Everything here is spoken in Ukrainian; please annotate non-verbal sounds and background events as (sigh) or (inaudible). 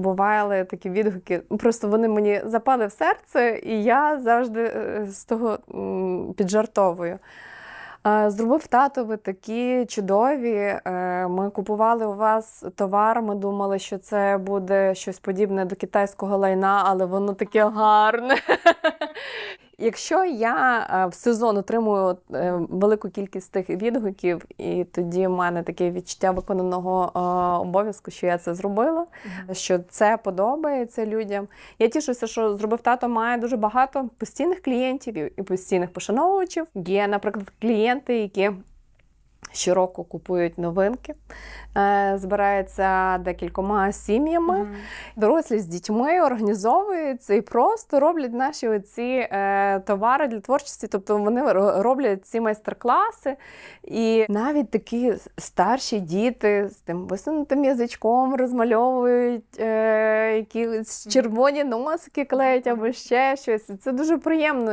Бували такі відгуки, просто вони мені запали в серце, і я завжди е, з того піджартовую. Зробив тато, ви такі чудові. Е, Ми купували у вас товар. Ми думали, що це буде щось подібне до китайського лайна, але воно таке гарне. (laughs) Якщо я е, в сезон отримую е, велику кількість тих відгуків, і тоді в мене таке відчуття виконаного е, обов'язку, що я це зробила, що це подобається людям. Я тішуся, що зробив тато має дуже багато постійних клієнтів і- і постійних пошановувачів. Є, наприклад, клієнти, які щороку купують новинки, е, збираються декількома сім'ями дорослі з дітьми організовуються і просто роблять наші оці е, товари для творчості. Тобто вони роблять ці майстер-класи, і навіть такі старші діти з тим висунутим язичком розмальовують е, якісь червоні носики клеять або ще щось. Це дуже приємно.